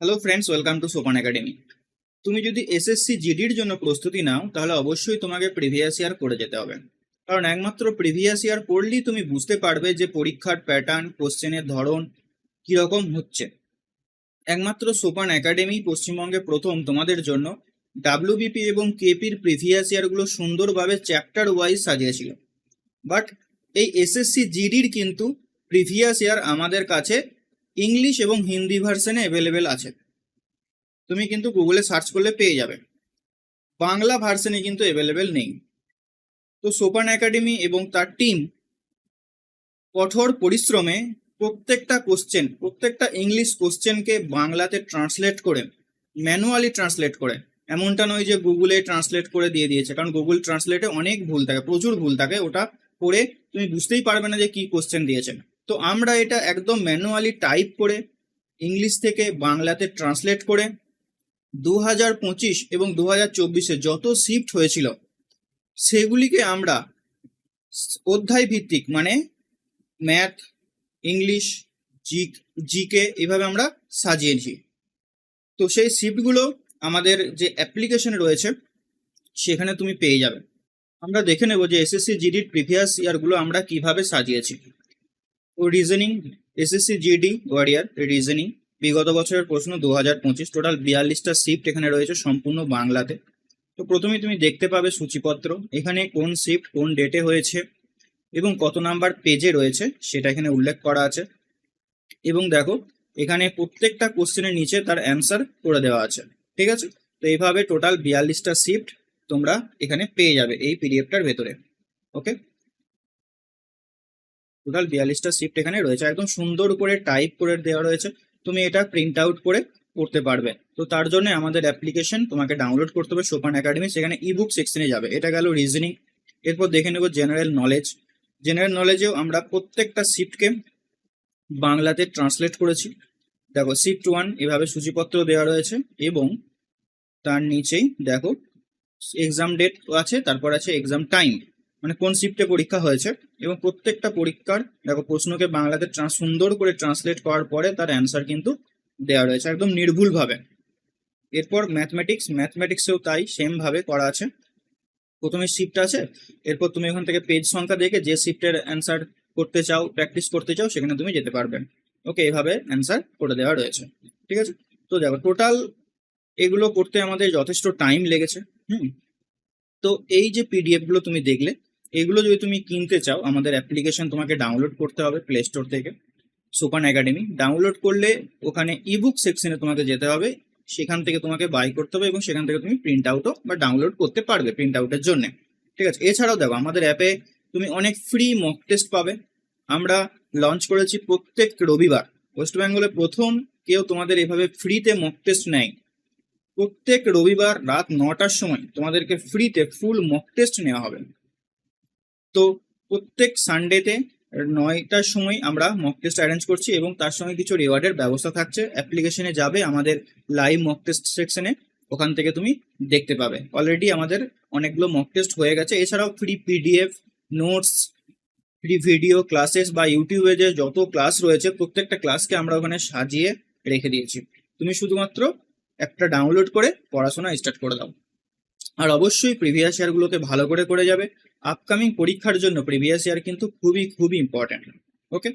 Hello friends welcome to Sopan Academy তুমি যদি SSC জিডির জন্য প্রস্তুতি নাও, তাহলে অবশ্যই তোমাকে প্রিভিয়াস ইয়ার করে যেতে হবে। কারণ একমাত্র প্রিভিয়াস ইয়ার পড়লেই তুমি বুঝতে পারবে যে পরীক্ষার প্যাটার্ন কোশ্চেনের ধরন কীরকম হচ্ছে। একমাত্র সোপান একাডেমি পশ্চিমবঙ্গে প্রথম তোমাদের জন্য ডাব্লিউবিপি এবং কেপির প্রিভিয়াস ইয়ারগুলো সুন্দরভাবে চ্যাপ্টার ওয়াইজ সাজিয়েছিল। বাট এই এসএসসি জিডির কিন্তু প্রিভিয়াস ইয়ার আমাদের কাছে ইংলিশ এবং হিন্দি ভার্সনে অ্যাভেলেবেল আছে। তুমি কিন্তু গুগলে সার্চ করলে পেয়ে যাবে। বাংলা ভার্সনে কিন্তু অ্যাভেলেবেল নেই। তো সোপান একাডেমি এবং তার টিম কঠোর পরিশ্রমে প্রত্যেকটা কোশ্চেন প্রত্যেকটা ইংলিশ কোশ্চেনকে বাংলাতে ট্রান্সলেট করে ম্যানুয়ালি ট্রান্সলেট করে। এমনটা নয় যে গুগলে ট্রান্সলেট করে দিয়ে দিয়েছে, কারণ গুগল ট্রান্সলেটে অনেক ভুল থাকে, প্রচুর ভুল থাকে। ওটা পড়ে তুমি বুঝতেই পারবে না যে কি কোশ্চেন দিয়েছে তো আমরা এটা একদম ম্যানুয়ালি টাইপ করে ইংলিশ থেকে বাংলাতে ট্রান্সলেট করে দু হাজার পঁচিশ এবং দু হাজার চব্বিশে যত শিফট হয়েছিল, সেগুলিকে আমরা অধ্যায় ভিত্তিক মানে ম্যাথ ইংলিশ জি জিকে এভাবে আমরা সাজিয়েছি তো সেই শিফটগুলো আমাদের যে অ্যাপ্লিকেশন রয়েছে, সেখানে তুমি পেয়ে যাবে। আমরা দেখে নেব যে এসএসসি জিডির প্রিভিয়াস ইয়ারগুলো আমরা কীভাবে সাজিয়েছি। ও reasoning SSC GD warrior reasoning বিগত বছরের প্রশ্ন দু হাজার পঁচিশ টোটাল বিয়াল্লিশটা শিফট এখানে রয়েছে সম্পূর্ণ বাংলাতে। তো প্রথমে তুমি দেখতে পাবে সূচিপত্র, এখানে কোন শিফট কোন ডেটে হয়েছে এবং কত নাম্বার পেজে রয়েছে, সেটা এখানে উল্লেখ করা আছে। এবং দেখো, এখানে প্রত্যেকটা কোশ্চেনের নিচে তার অ্যান্সার করে দেওয়া আছে, ঠিক আছে? তো এইভাবে টোটাল বিয়াল্লিশটা শিফট তোমরা এখানে পেয়ে যাবে এই পিডিএফটার ভেতরে ওকে টোটাল বিয়াল্লিশটা শিফট এখানে রয়েছে। একদম সুন্দর করে টাইপ করে দেওয়া রয়েছে। তুমি এটা প্রিন্ট আউট করে করতে পারবে। তো তার জন্য আমাদের অ্যাপ্লিকেশন তোমাকে ডাউনলোড করতে হবে সোপান একাডেমি সেখানে ই ইবুক সেকশনে যাবে। এটা গেল রিজনিং এরপর দেখে নেব জেনারেল নলেজ জেনারেল নলেজেও আমরা প্রত্যেকটা শিফটকে বাংলাতে ট্রান্সলেট করেছি। দেখো শিফট ওয়ান এভাবে সূচিপত্র দেওয়া রয়েছে এবং তার নিচেই দেখো এক্সাম ডেট আছে, তারপর আছে এক্সাম টাইম মানে কোন শিফটে পরীক্ষা হয়েছে এবং প্রত্যেকটা পরীক্ষার, দেখো প্রশ্নকে বাংলাতে সুন্দর করে ট্রান্সলেট করার পরে তার অ্যান্সার কিন্তু দেওয়া রয়েছে, একদম নির্ভুলভাবে। এরপর ম্যাথমেটিক্স, ম্যাথমেটিক্সেও তাই সেম ভাবে করা আছে। প্রথমে শিফট আছে, এরপর তুমি এখান থেকে পেজ সংখ্যা দেখে যে শিফটের অ্যান্সার করতে চাও, প্র্যাকটিস করতে চাও, সেখানে তুমি যেতে পারবে। ওকে, এভাবে অ্যান্সার করে দেওয়া রয়েছে। ঠিক আছে? তো দেখো, টোটাল এগুলো করতে আমাদের যথেষ্ট টাইম লেগেছে, হুম? তো এই যে পিডিএফগুলো তুমি দেখলে এগুলো যদি তুমি কিনতে চাও, আমাদের অ্যাপ্লিকেশন তোমাকে ডাউনলোড করতে হবে প্লে স্টোর থেকে সোপান একাডেমি ডাউনলোড করলে ওখানে ইবুক সেকশনে তোমাকে যেতে হবে। সেখান থেকে তোমাকে বাই করতে হবে এবং সেখান থেকে তুমি প্রিন্ট আউটও বা ডাউনলোড করতে পারবে প্রিন্ট আউটের জন্য। ঠিক আছে? এছাড়াও দেখো, আমাদের অ্যাপে তুমি অনেক ফ্রি মক টেস্ট পাবে। আমরা লঞ্চ করেছি প্রত্যেক রবিবার। ওয়েস্ট বেঙ্গলে প্রথম কেউ তোমাদের এভাবে ফ্রিতে মক টেস্ট নেয় প্রত্যেক রবিবার রাত নটার সময় তোমাদেরকে ফ্রিতে ফুল মক টেস্ট নেওয়া হবে। তো প্রত্যেক সানডেতে নয়টার সময় আমরা মক টেস্ট অ্যারেঞ্জ করছি এবং তার সঙ্গে কিছু রিওয়ার্ডের ব্যবস্থা থাকছে। অ্যাপ্লিকেশনে যাবে আমাদের লাইভ মক টেস্ট সেকশনে ওখান থেকে তুমি দেখতে পাবে। অলরেডি আমাদের অনেকগুলো মক টেস্ট হয়ে গেছে। এছাড়াও free PDF notes free video classes বা ইউটিউবে যে যত ক্লাস রয়েছে, প্রত্যেকটা ক্লাসকে আমরা ওখানে সাজিয়ে রেখে দিয়েছি। তুমি শুধুমাত্র একটা ডাউনলোড করে পড়াশোনা স্টার্ট করে দাও। আর অবশ্যই প্রিভিয়াস ইয়ারগুলোকে ভালো করে করে যাবে। আপকামিং পরীক্ষার জন্য প্রিভিয়াস ইয়ার কিন্তু খুবই খুবই ইম্পর্ট্যান্ট ওকে